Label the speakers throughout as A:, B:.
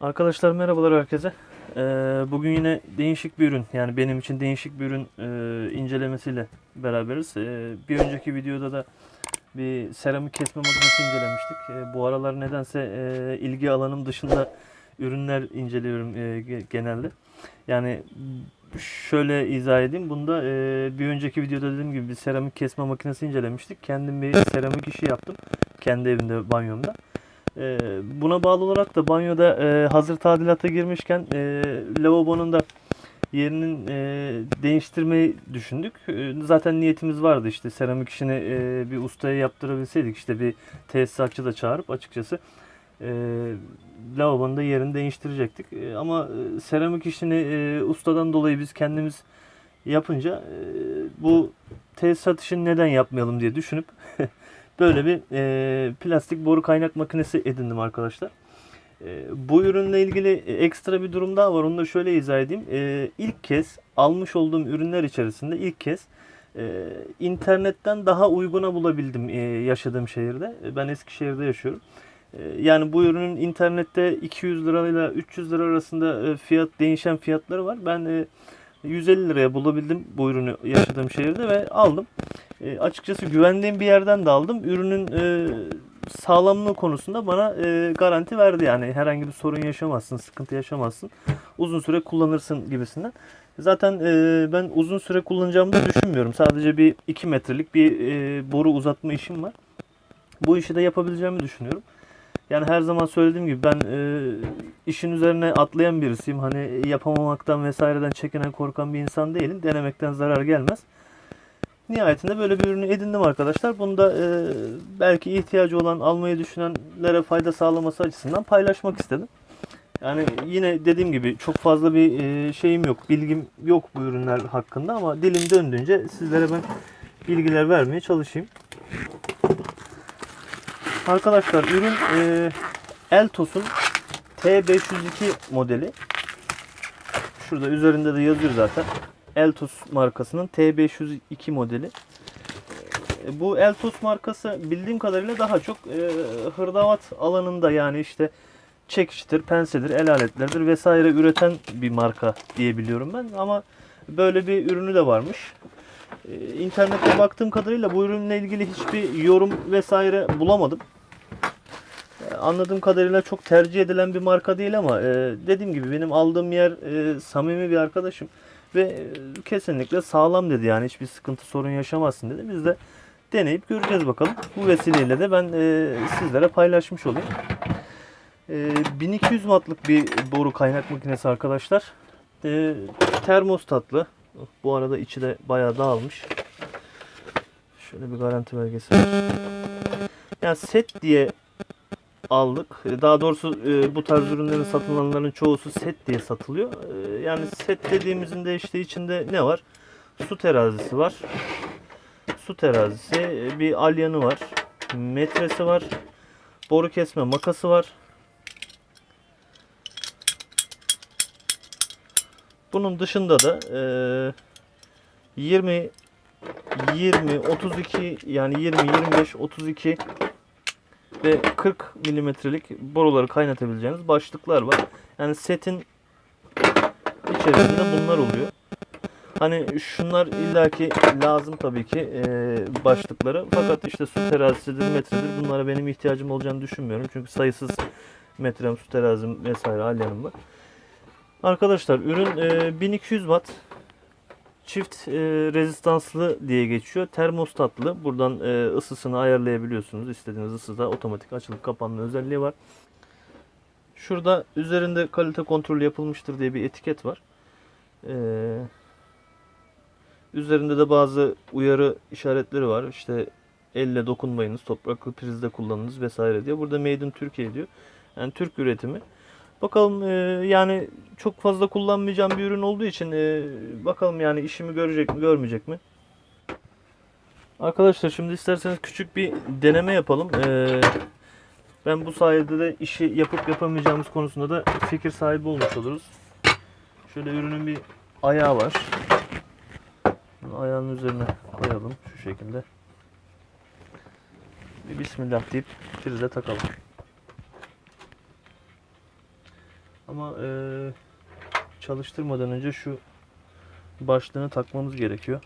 A: Arkadaşlar merhabalar herkese. Ee, bugün yine değişik bir ürün yani benim için değişik bir ürün e, incelemesiyle beraberiz. Ee, bir önceki videoda da bir seramik kesme makinesi incelemiştik. Ee, bu aralar nedense e, ilgi alanım dışında ürünler inceliyorum e, ge- genelde. Yani şöyle izah edeyim. Bunda e, bir önceki videoda dediğim gibi bir seramik kesme makinesi incelemiştik. Kendim bir seramik işi yaptım. Kendi evimde, banyomda. Ee, buna bağlı olarak da banyoda e, hazır tadilata girmişken e, lavabonun da yerinin e, değiştirmeyi düşündük. E, zaten niyetimiz vardı işte seramik işini e, bir ustaya yaptırabilseydik işte bir tesisatçı da çağırıp açıkçası e, lavabonun da yerini değiştirecektik. E, ama e, seramik işini e, ustadan dolayı biz kendimiz yapınca e, bu tesisat işini neden yapmayalım diye düşünüp böyle bir e, plastik boru kaynak makinesi edindim arkadaşlar. E, bu ürünle ilgili ekstra bir durum daha var. Onu da şöyle izah edeyim. E, ilk kez almış olduğum ürünler içerisinde ilk kez e, internetten daha uyguna bulabildim e, yaşadığım şehirde. E, Ben Eskişehir'de yaşıyorum. E, yani bu ürünün internette 200 lirayla 300 lira arasında e, fiyat değişen fiyatları var. Ben e, 150 liraya bulabildim bu ürünü yaşadığım şehirde ve aldım. E, açıkçası güvendiğim bir yerden de aldım. Ürünün e, sağlamlığı konusunda bana e, garanti verdi. Yani herhangi bir sorun yaşamazsın, sıkıntı yaşamazsın. Uzun süre kullanırsın gibisinden. Zaten e, ben uzun süre kullanacağımı da düşünmüyorum. Sadece bir 2 metrelik bir e, boru uzatma işim var. Bu işi de yapabileceğimi düşünüyorum. Yani her zaman söylediğim gibi ben e, işin üzerine atlayan birisiyim. Hani yapamamaktan vesaireden çekinen korkan bir insan değilim. Denemekten zarar gelmez. Nihayetinde böyle bir ürünü edindim arkadaşlar. Bunu da e, belki ihtiyacı olan almayı düşünenlere fayda sağlaması açısından paylaşmak istedim. Yani yine dediğim gibi çok fazla bir e, şeyim yok, bilgim yok bu ürünler hakkında ama dilim döndüğünce sizlere ben bilgiler vermeye çalışayım. Arkadaşlar ürün e, Eltos'un T502 modeli. Şurada üzerinde de yazıyor zaten. Eltos markasının T502 modeli. E, Bu Eltos markası bildiğim kadarıyla daha çok e, hırdavat alanında yani işte çekiştir, pensedir, el aletleridir vesaire üreten bir marka diyebiliyorum ben. Ama böyle bir ürünü de varmış. E, İnternette baktığım kadarıyla bu ürünle ilgili hiçbir yorum vesaire bulamadım. E, Anladığım kadarıyla çok tercih edilen bir marka değil ama e, dediğim gibi benim aldığım yer e, samimi bir arkadaşım ve e, kesinlikle sağlam dedi yani hiçbir sıkıntı sorun yaşamazsın dedi. Biz de deneyip göreceğiz bakalım. Bu vesileyle de ben e, sizlere paylaşmış olayım. E, 1200 wattlık bir boru kaynak makinesi arkadaşlar. E, termostatlı. Bu arada içi de bayağı dağılmış. Şöyle bir garanti belgesi. var. Yani set diye aldık. E, Daha doğrusu e, bu tarz ürünlerin satılanların çoğusu set diye satılıyor. E, Yani set dediğimizin de işte içinde ne var? Su terazisi var. Su terazisi, bir alyanı var. Metresi var. Boru kesme makası var. Bunun dışında da e, 20 20 32 yani 20 25 32 ve 40 milimetrelik boruları kaynatabileceğiniz başlıklar var. Yani setin içerisinde bunlar oluyor. Hani şunlar illaki lazım tabii ki e, başlıkları. Fakat işte su terazisidir, metredir bunlara benim ihtiyacım olacağını düşünmüyorum. Çünkü sayısız metrem, su terazim vesaire alyanım var. Arkadaşlar ürün e, 1200 watt çift e, rezistanslı diye geçiyor. Termostatlı. Buradan e, ısısını ayarlayabiliyorsunuz. İstediğiniz ısıda otomatik açılıp kapanma özelliği var. Şurada üzerinde kalite kontrolü yapılmıştır diye bir etiket var. E, üzerinde de bazı uyarı işaretleri var. İşte elle dokunmayınız, topraklı prizde kullanınız vesaire diye. Burada Made in Türkiye diyor. Yani Türk üretimi. Bakalım e, yani çok fazla kullanmayacağım bir ürün olduğu için e, bakalım yani işimi görecek mi görmeyecek mi? Arkadaşlar şimdi isterseniz küçük bir deneme yapalım. E, Ben bu sayede de işi yapıp yapamayacağımız konusunda da fikir sahibi olmuş oluruz. Şöyle ürünün bir ayağı var. Bunu ayağının üzerine koyalım şu şekilde. Bir bismillah deyip prize takalım. Ama eee, çalıştırmadan önce şu başlığını takmamız gerekiyor.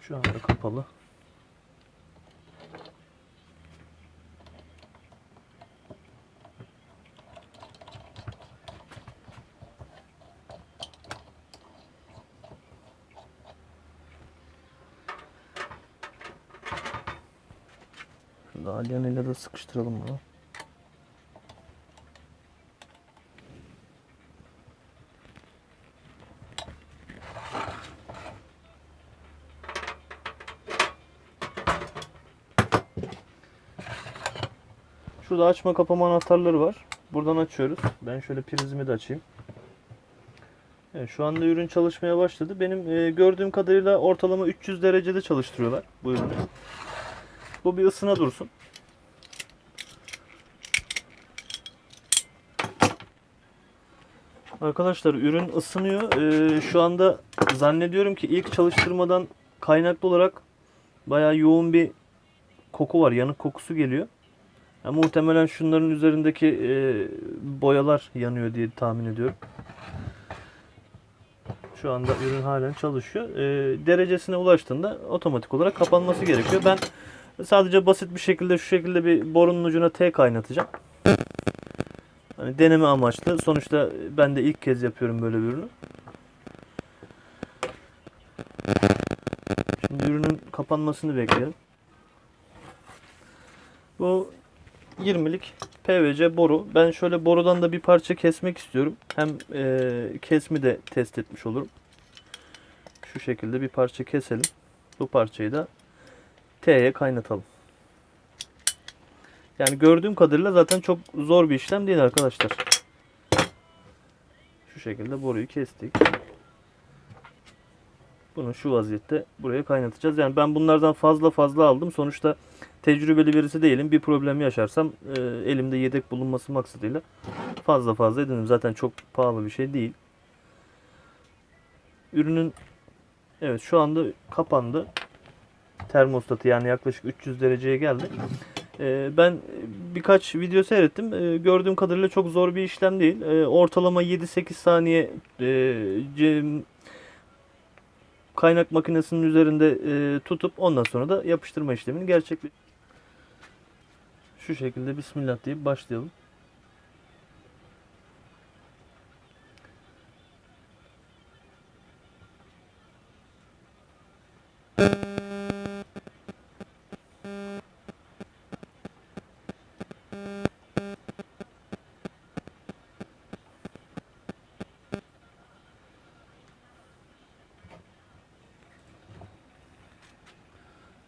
A: Şu anda kapalı. Dalyan ile de sıkıştıralım bunu. Şurada açma kapama anahtarları var. Buradan açıyoruz. Ben şöyle prizimi de açayım. Evet, şu anda ürün çalışmaya başladı. Benim e, gördüğüm kadarıyla ortalama 300 derecede çalıştırıyorlar bu ürünü. Bu bir ısına dursun. Arkadaşlar ürün ısınıyor. Ee, şu anda zannediyorum ki ilk çalıştırmadan kaynaklı olarak bayağı yoğun bir koku var. Yanık kokusu geliyor. Ya muhtemelen şunların üzerindeki e, boyalar yanıyor diye tahmin ediyorum. Şu anda ürün halen çalışıyor. E, derecesine ulaştığında otomatik olarak kapanması gerekiyor. Ben sadece basit bir şekilde şu şekilde bir borunun ucuna T kaynatacağım. Hani deneme amaçlı. Sonuçta ben de ilk kez yapıyorum böyle bir ürünü. Şimdi ürünün kapanmasını bekleyelim. Bu 20'lik PVC boru. Ben şöyle borudan da bir parça kesmek istiyorum. Hem e, kesmi de test etmiş olurum. Şu şekilde bir parça keselim. Bu parçayı da T'ye kaynatalım. Yani gördüğüm kadarıyla zaten çok zor bir işlem değil arkadaşlar. Şu şekilde boruyu kestik. Bunu şu vaziyette buraya kaynatacağız. Yani ben bunlardan fazla fazla aldım. Sonuçta tecrübeli birisi değilim. Bir problem yaşarsam e, elimde yedek bulunması maksadıyla fazla fazla edindim. Zaten çok pahalı bir şey değil. Ürünün evet şu anda kapandı. Termostatı yani yaklaşık 300 dereceye geldi. E, ben birkaç video seyrettim. E, gördüğüm kadarıyla çok zor bir işlem değil. E, ortalama 7-8 saniye e, kaynak makinesinin üzerinde e, tutup ondan sonra da yapıştırma işlemini gerçekleştiriyoruz. Şu şekilde Bismillah deyip başlayalım.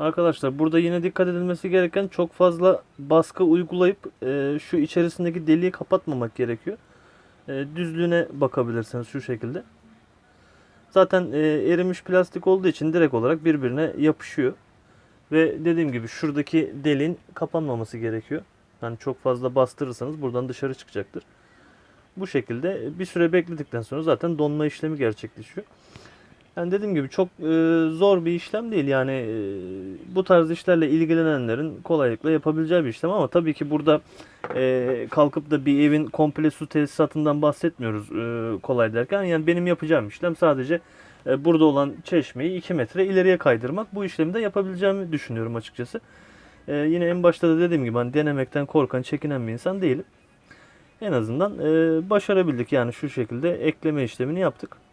A: Arkadaşlar burada yine dikkat edilmesi gereken çok fazla baskı uygulayıp e, şu içerisindeki deliği kapatmamak gerekiyor. E, düzlüğüne bakabilirsiniz şu şekilde. Zaten e, erimiş plastik olduğu için direkt olarak birbirine yapışıyor. Ve dediğim gibi şuradaki deliğin kapanmaması gerekiyor. Yani çok fazla bastırırsanız buradan dışarı çıkacaktır. Bu şekilde bir süre bekledikten sonra zaten donma işlemi gerçekleşiyor. Yani dediğim gibi çok e, zor bir işlem değil. Yani e, bu tarz işlerle ilgilenenlerin kolaylıkla yapabileceği bir işlem ama tabii ki burada e, kalkıp da bir evin komple su tesisatından bahsetmiyoruz e, kolay derken. Yani benim yapacağım işlem sadece e, burada olan çeşmeyi 2 metre ileriye kaydırmak. Bu işlemi de yapabileceğimi düşünüyorum açıkçası. E, yine en başta da dediğim gibi hani denemekten korkan, çekinen bir insan değilim. En azından e, başarabildik yani şu şekilde ekleme işlemini yaptık.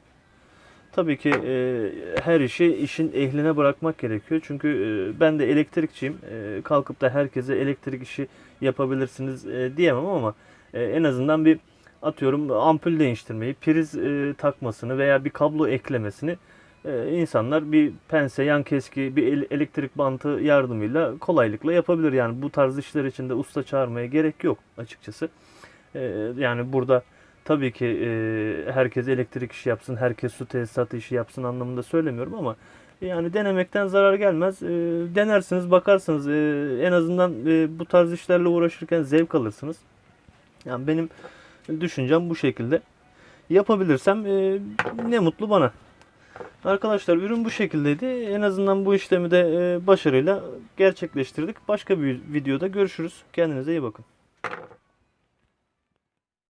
A: Tabii ki e, her işi işin ehline bırakmak gerekiyor. Çünkü e, ben de elektrikçiyim. E, kalkıp da herkese elektrik işi yapabilirsiniz e, diyemem ama e, en azından bir atıyorum ampul değiştirmeyi, priz e, takmasını veya bir kablo eklemesini e, insanlar bir pense, yan keski, bir el- elektrik bantı yardımıyla kolaylıkla yapabilir. Yani bu tarz işler için de usta çağırmaya gerek yok açıkçası. E, yani burada tabii ki e, herkes elektrik işi yapsın, herkes su tesisatı işi yapsın anlamında söylemiyorum ama yani denemekten zarar gelmez. E, denersiniz, bakarsınız. E, en azından e, bu tarz işlerle uğraşırken zevk alırsınız. Yani benim düşüncem bu şekilde. Yapabilirsem e, ne mutlu bana. Arkadaşlar ürün bu şekildeydi. En azından bu işlemi de e, başarıyla gerçekleştirdik. Başka bir videoda görüşürüz. Kendinize iyi bakın.